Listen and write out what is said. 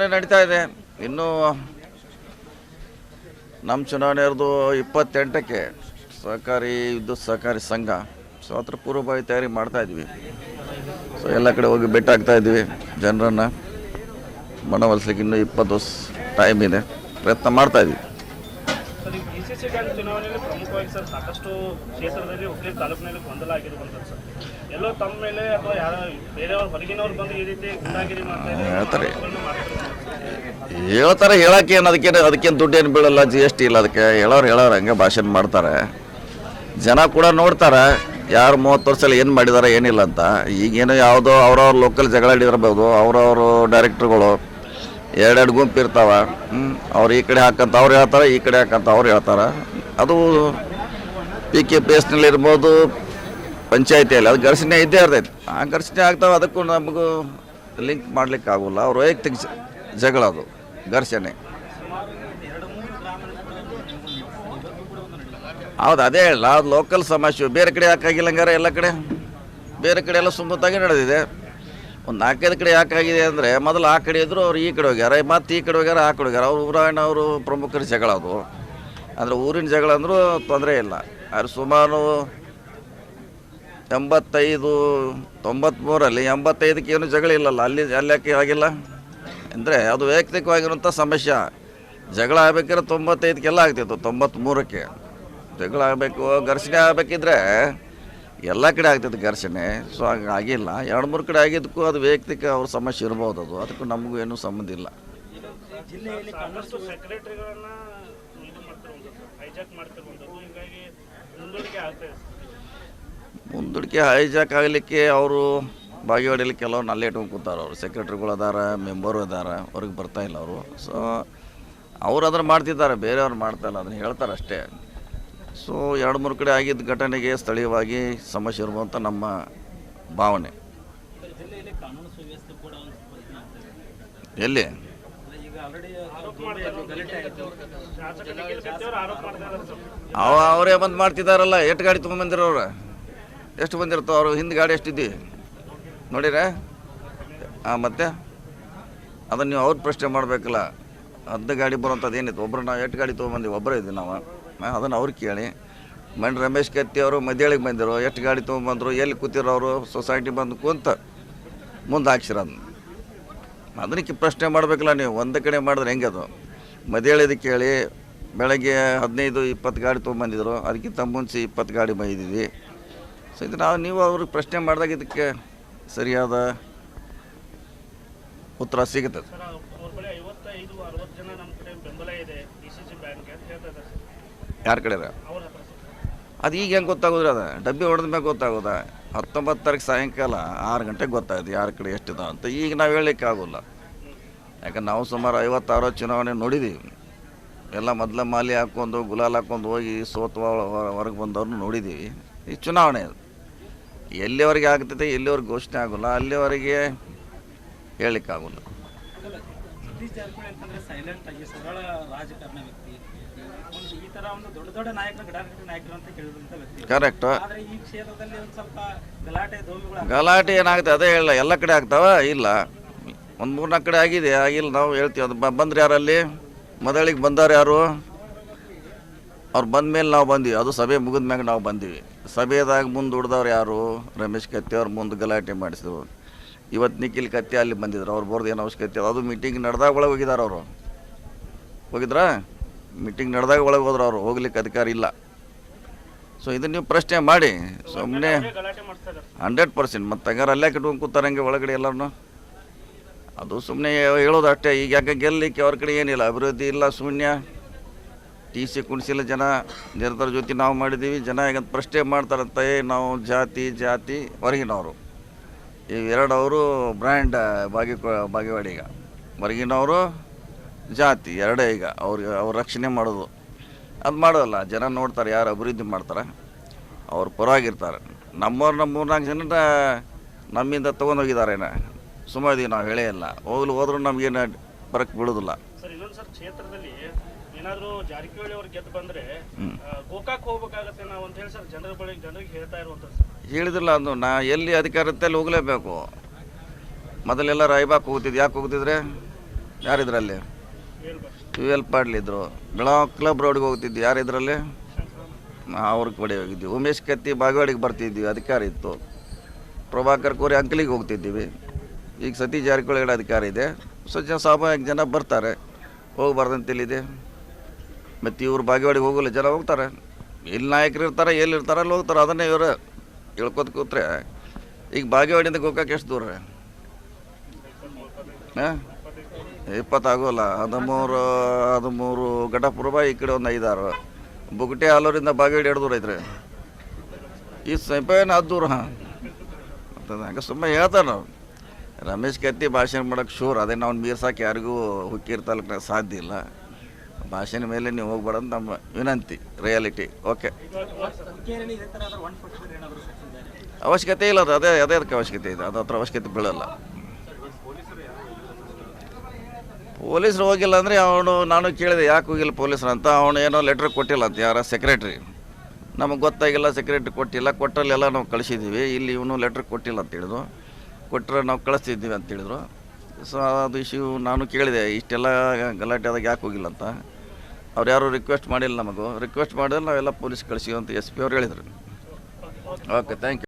ನಡೀತಾ ಇದೆ. ಇನ್ನು ನಮ್ಮ ಚುನಾವಣೆ ಇರೋದು ಇಪ್ಪತ್ತೆಂಟಕ್ಕೆ ಸಹಕಾರಿ ವಿದ್ಯುತ್ ಸಹಕಾರಿ ಸಂಘ. ಸೊ ಪೂರ್ವಭಾವಿ ತಯಾರಿ ಮಾಡ್ತಾ ಇದ್ವಿ ಸೊ ಎಲ್ಲ ಕಡೆ ಹೋಗಿ ಭೇಟಿ ಆಗ್ತಾ ಇದ್ವಿ ಜನರನ್ನು. ಮನವೊಲಿಸ್ಲಿಕ್ಕೆ ಇನ್ನೂ ಇಪ್ಪತ್ತು ವರ್ಷ ಟೈಮ್ ಇದೆ. ಪ್ರಯತ್ನ ಮಾಡ್ತಾ ಬಿ ಸಿ ಬ್ಯಾಂಕ್ ಚುನಾವಣೆಯಲ್ಲಿ ಪ್ರಮುಖವಾಗಿ ಸರ್ ಸಾಕಷ್ಟು ಕ್ಷೇತ್ರದಲ್ಲಿ ಹುಬ್ಳಿ ತಾಲೂಕಿನಲ್ಲಿ ಗೊಂದಲ ಆಗಿರುವಂಥದ್ದು ಸರ್. ಎಲ್ಲೋ ತಮ್ಮ ಮೇಲೆ ಅಥವಾ ಯಾರ ಬೇರೆಯವ್ರ ಹೊರಗಿನವ್ರು ಬಂದು ಈ ರೀತಿ ಗುಂಡಾಗಿರಿ ಮಾಡ್ತಾರೆ ಹೇಳ್ತಾರೆ. ಹೇಳೋಕ್ಕೇನು ಅದಕ್ಕೇನು ಅದಕ್ಕೇನು ದುಡ್ಡೇನು ಬೀಳಲ್ಲ ಜಿ ಎಸ್ ಟಿ ಇಲ್ಲ ಅದಕ್ಕೆ. ಹೇಳೋರು ಹೇಳೋರು ಹಂಗೆ ಭಾಷಣ ಮಾಡ್ತಾರೆ. ಜನ ಕೂಡ ನೋಡ್ತಾರೆ ಯಾರು ಮೂವತ್ತು ವರ್ಷದಲ್ಲಿ ಏನು ಮಾಡಿದ್ದಾರೆ ಏನಿಲ್ಲ ಅಂತ. ಈಗೇನು ಯಾವುದೋ ಅವ್ರವ್ರ ಲೋಕಲ್ ಜಗಳ ಹಿಡಿದಿರ್ಬೋದು ಅವ್ರವರು ಡೈರೆಕ್ಟ್ರುಗಳು ಎರಡೆರಡು ಗುಂಪು ಇರ್ತಾವ. ಅವ್ರು ಈ ಕಡೆ ಹಾಕಂತ ಅವ್ರು ಹೇಳ್ತಾರೆ, ಈ ಕಡೆ ಹಾಕಂತ ಅವ್ರು ಹೇಳ್ತಾರೆ. ಅದು ಪಿ ಕೆ ಪಿ ಎಸ್ನಲ್ಲಿ ಇರ್ಬೋದು, ಪಂಚಾಯತಿಯಲ್ಲಿ, ಅದು ಘರ್ಷಣೆ ಇದ್ದೇ ಇರ್ತೈತಿ. ಆ ಘರ್ಷಣೆ ಆಗ್ತಾವೆ, ಅದಕ್ಕೂ ನಮಗೂ ಲಿಂಕ್ ಮಾಡ್ಲಿಕ್ಕೆ ಆಗೋಲ್ಲ. ಅವ್ರ ವೈಯಕ್ತಿಕ ಜಗಳ ಅದು, ಘರ್ಷಣೆ. ಹೌದು, ಅದೇ ಹೇಳಲ್ಲ, ಅದು ಲೋಕಲ್ ಸಮಸ್ಯೆ. ಬೇರೆ ಕಡೆ ಹಾಕಾಗಿಲ್ಲ ಹಂಗಾರೆ ಎಲ್ಲ ಕಡೆ? ಬೇರೆ ಕಡೆ ಎಲ್ಲ ಸುಮ್ಮತ್ತಾಗಿ ನಡೆದಿದೆ. ಒಂದು ನಾಲ್ಕೈದು ಕಡೆ ಯಾಕಾಗಿದೆ ಅಂದರೆ ಮೊದಲು ಆ ಕಡೆ ಇದ್ದರು ಅವ್ರು ಈ ಕಡೆ ಹೋಗ್ಯಾರ, ಮತ್ತು ಈ ಕಡೆ ಹೋಗ್ಯಾರ, ಆ ಕಡೆ ಹೋಗ್ಯಾರ. ಅವ್ರು ಊರಾಯಣ ಅವರು ಪ್ರಮುಖರ ಜಗಳ ಅದು. ಅಂದರೆ ಊರಿನ ಜಗಳ ಅಂದರೂ ತೊಂದರೆ ಇಲ್ಲ. ಆದ್ರೆ ಸುಮಾರು ಎಂಬತ್ತೈದು ತೊಂಬತ್ತ್ಮೂರಲ್ಲಿ ಎಂಬತ್ತೈದಕ್ಕೆ ಏನು ಜಗಳ ಇಲ್ಲಲ್ಲ. ಅಲ್ಲಿ ಅಲ್ಲಿ ಆಗಿಲ್ಲ? ಅಂದರೆ ಅದು ವೈಯಕ್ತಿಕವಾಗಿರುವಂಥ ಸಮಸ್ಯೆ. ಜಗಳ ಆಗ್ಬೇಕಾದ್ರೆ ತೊಂಬತ್ತೈದಕ್ಕೆಲ್ಲ ಆಗ್ತಿತ್ತು ತೊಂಬತ್ತ್ಮೂರಕ್ಕೆ ಜಗಳ ಆಗಬೇಕು, ಘರ್ಷಣೆ ಆಗಬೇಕಿದ್ರೆ ಎಲ್ಲ ಕಡೆ ಆಗ್ತೈತೆ ಘರ್ಷಣೆ. ಸೊ ಹಾಗೆ ಆಗಿಲ್ಲ. ಎರಡು ಮೂರು ಕಡೆ ಆಗಿದ್ದಕ್ಕೂ ಅದು ವೈಯಕ್ತಿಕ ಅವ್ರ ಸಮಸ್ಯೆ ಇರ್ಬೋದು ಅದು. ಅದಕ್ಕೂ ನಮಗೂ ಏನೂ ಸಂಬಂಧ ಇಲ್ಲ. ಮುಂದೂಡಿಕೆ. ಹೈಜಾಕ್ ಆಗಲಿಕ್ಕೆ ಅವರು ಭಾಗಿಯಾಡಲಿಕ್ಕೆ ಕೆಲವ್ರು ಅಲ್ಲೇ ಇಟ್ಕೊಂಡು ಕೂತಾರೆ ಅವರು. ಸೆಕ್ರೆಟ್ರಿಗಳು ಅದಾರ ಮೆಂಬರು ಅದಾರ ಅವ್ರಿಗೆ ಬರ್ತಾ ಇಲ್ಲ ಅವರು. ಸೊ ಅವ್ರು ಅದನ್ನು ಮಾಡ್ತಿದ್ದಾರೆ. ಬೇರೆಯವ್ರು ಮಾಡ್ತಾ ಇಲ್ಲ. ಅದನ್ನು ಹೇಳ್ತಾರೆ ಅಷ್ಟೇ. ಸೊ ಎರಡು ಮೂರು ಕಡೆ ಆಗಿದ್ದ ಘಟನೆಗೆ ಸ್ಥಳೀಯವಾಗಿ ಸಮಸ್ಯೆ ಇರುವಂಥ ನಮ್ಮ ಭಾವನೆ. ಎಲ್ಲಿ? ಅವ ಅವರೇ ಬಂದು ಮಾಡ್ತಿದ್ದಾರಲ್ಲ, ಎಷ್ಟು ಗಾಡಿ ತೊಗೊಂಬಂದಿರೋರು ಎಷ್ಟು ಬಂದಿರ್ತಾವ ಅವರು, ಹಿಂದೆ ಗಾಡಿ ಎಷ್ಟಿದ್ದಿ ನೋಡಿರ? ಹಾಂ ಮತ್ತೆ? ಅದನ್ನು ನೀವು ಅವ್ರು ಪ್ರಶ್ನೆ ಮಾಡಬೇಕಲ್ಲ. ಅರ್ಧ ಗಾಡಿ ಬರೋಂಥದ್ದು ಏನಿತ್ತು? ಒಬ್ಬರು ನಾವು ಎಷ್ಟು ಗಾಡಿ ತೊಗೊಂಬಂದಿವಿ ಒಬ್ಬರೇ ಇದ್ದೀವಿ ನಾವು. ಅದನ್ನು ಅವ್ರು ಕೇಳಿ. ಮಣ್ಣು ರಮೇಶ್ ಕತ್ತಿ ಅವರು ಮಧ್ಯಾಳಿಗೆ ಬಂದಿರು, ಎಷ್ಟು ಗಾಡಿ ತೊಗೊಂಬಂದರು ಎಲ್ಲಿ ಕೂತಿರೋ ಅವರು ಸೊಸೈಟಿ ಬಂದು ಕುಂತ ಮುಂದೆ ಹಾಕ್ಸಿರ ಅದನ್ನಕ್ಕೆ ಪ್ರಶ್ನೆ ಮಾಡಬೇಕಲ್ಲ ನೀವು, ಒಂದು ಕಡೆ ಮಾಡಿದ್ರೆ ಹೆಂಗೆ ಅದು? ಮದೇಳಿದ ಕೇಳಿ, ಬೆಳಗ್ಗೆ ಹದಿನೈದು ಇಪ್ಪತ್ತು ಗಾಡಿ ತೊಗೊಂಬಂದಿದ್ರು ಅದಕ್ಕಿಂತ ಮುಂಚೆ ಇಪ್ಪತ್ತು ಗಾಡಿ ಬೈದಿದ್ವಿ. ಸೊ ಇದು ನಾವು, ನೀವು ಅವ್ರಿಗೆ ಪ್ರಶ್ನೆ ಮಾಡಿದಾಗ ಇದಕ್ಕೆ ಸರಿಯಾದ ಉತ್ತರ ಸಿಗುತ್ತೆ ಯಾರ ಕಡೆ ಅದು? ಈಗ ಹೆಂಗೆ ಗೊತ್ತಾಗೋದ್ರಿ ಅದು? ಡಬ್ಬಿ ಹೊಡೆದ ಮೇಲೆ ಗೊತ್ತಾಗೋದ. ತಾರೀಕು ಸಾಯಂಕಾಲ ಆರು ಗಂಟೆಗೆ ಗೊತ್ತಾಯ್ತು ಯಾರ ಕಡೆ ಎಷ್ಟಿದೆ ಅಂತ. ಈಗ ನಾವು ಹೇಳಲಿಕ್ಕೆ ಆಗೋಲ್ಲ ಯಾಕಂದ್ರೆ ನಾವು ಸುಮಾರು ಐವತ್ತಾರು ಚುನಾವಣೆ ನೋಡಿದ್ದೀವಿ ಎಲ್ಲ ಮೊದಲ ಮಾಲಿ ಹಾಕ್ಕೊಂಡು, ಗುಲಾಲ್ ಹಾಕ್ಕೊಂಡು ಹೋಗಿ ಸೋತ್ವ ಹೊರಗೆ ಬಂದವ್ರನ್ನ ನೋಡಿದ್ದೀವಿ ಈ ಚುನಾವಣೆ ಅದು. ಎಲ್ಲಿವರೆಗೆ ಆಗ್ತೈತೆ, ಎಲ್ಲಿವರೆಗೆ ಘೋಷಣೆ ಆಗೋಲ್ಲ, ಅಲ್ಲಿವರೆಗೆ ಹೇಳಲಿಕ್ಕೆ ತರ ಒಂದು ದೊಡ್ಡ ದೊಡ್ಡ ನಾಯಕರು ಗಡಾಟೆ ನಾಯಕರು ಅಂತ ಕೇಳಿದಂತ ವ್ಯಕ್ತಿ. ಕರೆಕ್ಟು ಆದ್ರೆ ಈ ಕ್ಷೇತ್ರದಲ್ಲಿ ಒಂದು ಸ್ವಲ್ಪ ಗಲಾಟೆ ದೋಮಿಗಳು ಗಲಾಟೆ ಏನಾಗುತ್ತೆ ಅದೇ ಹೇಳ ಎಲ್ಲ ಕಡೆ ಆಗ್ತಾವ? ಇಲ್ಲ. ಒಂದು ಮೂರ್ನಾಲ್ಕು ಕಡೆ ಆಗಿದೆ ಆಗಿಲ್ಲ ನಾವು ಹೇಳ್ತೀವಿ. ಅದು ಬಂದ್ರೆ ಯಾರಲ್ಲಿ? ಮೊದಲಿಗೆ ಬಂದವ್ರು ಯಾರು? ಅವ್ರು ಬಂದ ಮೇಲೆ ನಾವು ಬಂದಿವಿ. ಅದು ಸಭೆ ಮುಗಿದ ಮ್ಯಾಗ ನಾವು ಬಂದಿವಿ. ಸಭೆದಾಗ ಮುಂದೆ ಉಡ್ದವ್ರು ಯಾರು? ರಮೇಶ್ ಕತ್ತಿ ಅವ್ರು ಮುಂದೆ ಗಲಾಟೆ ಮಾಡಿಸಿದ್ರು. ಇವತ್ತು ನಿಖಿಲ್ ಕತ್ತಿ ಅಲ್ಲಿ ಬಂದಿದ್ರು. ಅವ್ರು ಬರ್ದು ಏನು ಅವಶ್ಯಕತೆ ಅದು ಮೀಟಿಂಗ್ ನಡೆದಾಗ ಒಳಗೆ ಹೋಗಿದ್ದಾರೆ ಅವರು. ಹೋಗಿದ್ರಾ? ಮೀಟಿಂಗ್ ನಡೆದಾಗ ಒಳಗೆ ಹೋದ್ರು ಅವರು, ಹೋಗ್ಲಿಕ್ಕೆ ಅಧಿಕಾರ ಇಲ್ಲ. ಸೊ ಇದನ್ನು ನೀವು ಪ್ರಶ್ನೆ ಮಾಡಿ. ಸುಮ್ಮನೆ ಹಂಡ್ರೆಡ್ ಪರ್ಸೆಂಟ್, ಮತ್ತು ಹಂಗಾರೆ ಅಲ್ಲೇ ಕಟ್ಕೊಂಡು ಕೂತಾರಂಗೆ ಒಳಗಡೆ ಎಲ್ಲರೂ ಅದು ಸುಮ್ಮನೆ ಹೇಳೋದು ಅಷ್ಟೇ. ಈಗ ಯಾಕೆ ಗೆಲ್ಲಲಿಕ್ಕೆ ಅವ್ರ ಕಡೆ ಏನಿಲ್ಲ, ಅಭಿವೃದ್ಧಿ ಇಲ್ಲ, ಶೂನ್ಯ. ಟಿ ಸಿ ಕುಣಿಸಿಲ್ಲ ಜನ ಜನತರ ಜೊತೆ ನಾವು ಮಾಡಿದ್ದೀವಿ. ಜನ ಈಗ ಪ್ರಶ್ನೆ ಮಾಡ್ತಾರಂತ, ಏ, ನಾವು ಜಾತಿ ಜಾತಿ ಹೊರಗಿನವರು. ಇವೆರಡು ಅವರು ಬ್ರ್ಯಾಂಡ್ ಬಾಗಿ ಬಾಗಿವಾಡಿ ಈಗ. ಹೊರಗಿನವರು ಜಾತಿ ಎರಡೇ ಈಗ. ಅವ್ರಿಗೆ ಅವ್ರ ರಕ್ಷಣೆ ಮಾಡೋದು. ಅದು ಮಾಡೋದಲ್ಲ ಜನ ನೋಡ್ತಾರೆ ಯಾರು ಅಭಿವೃದ್ಧಿ ಮಾಡ್ತಾರೆ ಅವ್ರು ಪರವಾಗಿರ್ತಾರೆ. ನಮ್ಮವ್ರು ನಮ್ಮ ಮೂರ್ನಾಲ್ಕು ಜನ ನಮ್ಮಿಂದ ತೊಗೊಂಡೋಗಿದ್ದಾರೇನ ಸುಮಾರು ನಾವು ಹೇಳೇ ಇಲ್ಲ. ಹೋಗ್ಲು ಹೋದ್ರೂ ನಮಗೇನು ಬರಕ್ಕೆ ಬಿಡೋದಿಲ್ಲ. ಸರ್ ಇನ್ನೊಂದು ಸರ್ ಕ್ಷೇತ್ರದಲ್ಲಿ ಏನಾದರೂ ಜಾರಕಿಹೊಳಿ ಅವ್ರು ಗೆದ್ದು ಬಂದ್ರೆ ಗೋಕಾಕ್ ಹೋಗ್ಬೇಕಾಗತ್ತೆ ನಾವು ಅಂತ ಹೇಳಿ ಸರ್ ಜನರ ಬಳಿ ಜನರಿಗೆ ಹೇಳ್ತಾ ಇರುವಂಥದ್ದು ಸರ್. ಹೇಳಿದ್ರಲ್ಲ ಅದು ನಾ ಎಲ್ಲಿ ಅಧಿಕಾರ ಇರುತ್ತೆ ಅಲ್ಲಿ ಹೋಗಲೇಬೇಕು. ಮೊದಲೆಲ್ಲ ರೈಬಾಕ್ ಹೋಗ್ತಿದ್ದು ಯಾಕೆ ಹೋಗ್ತಿದ್ರೆ? ಯಾರಿದ್ರಲ್ಲಿ? ಯು ಎಲ್ ಪಾಡ್ಲಿದ್ರು ಬೆಳಗಾವ್ ಕ್ಲಬ್ ರೋಡ್ಗೆ ಹೋಗ್ತಿದ್ವಿ. ಯಾರಿದ್ರಲ್ಲಿ ಅವ್ರ ಕಡೆ ಹೋಗಿದ್ವಿ. ಉಮೇಶ್ ಕತ್ತಿ ಬಾಗವಾಡಿಗೆ ಬರ್ತಿದ್ವಿ. ಅಧಿಕಾರ ಇತ್ತು. ಪ್ರಭಾಕರ್ ಕೋರಿ ಅಂಕಲಿಗೆ ಹೋಗ್ತಿದ್ದೀವಿ. ಈಗ ಸತೀಶ್ ಜಾರಕಿಹೊಳಿ ಕಡೆ ಅಧಿಕಾರ ಇದೆ. ಸೊ ಜನ ಜನ ಬರ್ತಾರೆ. ಹೋಗ್ಬಾರ್ದಂತೇಳಿದೆ ಮತ್ತು ಇವ್ರು ಬಾಗಿವಾಡಿಗೆ ಹೋಗಲ್ಲ, ಜನ ಹೋಗ್ತಾರೆ. ಎಲ್ಲಿ ನಾಯಕರು ಇರ್ತಾರೆ ಎಲ್ಲಿರ್ತಾರೆ ಅಲ್ಲಿ ಹೋಗ್ತಾರೆ. ಅದನ್ನೇ ಇವರು ಹೇಳ್ಕೊತ ಕೂತ್ರೆ. ಈಗ ಬಾಗೇವಾಡಿಯಿಂದ ಗೋಕಾಕ್ ಎಷ್ಟು ದೂರ? ಹಾಂ? ಇಪ್ಪತ್ತಾಗೋಲ್ಲ, ಹದಿಮೂರು ಹದಿಮೂರು ಘಟಪುರಬ ಈ ಕಡೆ ಒಂದು ಐದಾರು. ಬುಗುಟೆ ಆಲೂರಿಂದ ಬಾಗೇಡಿ ಎರಡು ದೂರ ಐತ್ರಿ. ಈ ಸಂಪೇನ ಅದು ದೂರ ಹಾಂ ಹಂಗೆ ಸುಮ್ಮನೆ ಹೇಳ್ತಾರೆ ನಾವು ರಮೇಶ್ ಕತ್ತಿ ಭಾಷಣ ಮಾಡೋಕೆ ಶೂರ್, ಅದೇ ನಾವು ಮೀರ್ಸಕ್ಕೆ ಯಾರಿಗೂ ಹುಕ್ಕೀರ್ ಸಾಧ್ಯ ಇಲ್ಲ. ಭಾಷಣ ಮೇಲೆ ನೀವು ಹೋಗ್ಬೇಡ ಅಂತ ನಮ್ಮ ವಿನಂತಿ ರಿಯಾಲಿಟಿ ಓಕೆ ಅವಶ್ಯಕತೆ ಇಲ್ಲ ಅದು, ಅದೇ ಅದೇ ಅದಕ್ಕೆ ಅವಶ್ಯಕತೆ ಇದೆ, ಅದು ಹತ್ರ ಅವಶ್ಯಕತೆ ಬೀಳಲ್ಲ. ಪೊಲೀಸರು ಹೋಗಿಲ್ಲ ಅಂದರೆ ಅವನು, ನಾನು ಕೇಳಿದೆ, ಯಾಕೆ ಹೋಗಿಲ್ಲ ಪೊಲೀಸರು ಅಂತ. ಅವನು ಏನೋ ಲೆಟ್ರ್ ಕೊಟ್ಟಿಲ್ಲ ಅಂತ, ಯಾರ ಸೆಕ್ರೆಟ್ರಿ ನಮಗೆ ಗೊತ್ತಾಗಿಲ್ಲ ಸೆಕ್ರೆಟ್ರಿ ಕೊಟ್ಟಿಲ್ಲ. ಕೊಟ್ಟಲ್ಲೆಲ್ಲ ನಾವು ಕಳಿಸಿದ್ದೀವಿ ಇಲ್ಲಿ ಇವನು ಲೆಟ್ರ್ ಕೊಟ್ಟಿಲ್ಲ ಅಂತ ಹೇಳಿದ್ರು. ಕೊಟ್ಟರೆ ನಾವು ಕಳಿಸ್ತಿದ್ದೀವಿ ಅಂತ ಹೇಳಿದ್ರು. ಸೊ ಅದು ಇಶ್ಯೂ ನಾನು ಕೇಳಿದೆ, ಇಷ್ಟೆಲ್ಲ ಗಲಾಟೆ ಆದಾಗ ಯಾಕೆ ಹೋಗಿಲ್ಲ ಅಂತ. ಅವ್ರು ಯಾರು ರಿಕ್ವೆಸ್ಟ್ ಮಾಡಿಲ್ಲ ನಮಗೂ. ರಿಕ್ವೆಸ್ಟ್ ಮಾಡಿದ್ರೆ ನಾವೆಲ್ಲ ಪೊಲೀಸ್ ಕಳಿಸಿ ಅಂತ ಎಸ್ ಪಿ ಅವ್ರು ಹೇಳಿದರು. Okay thank you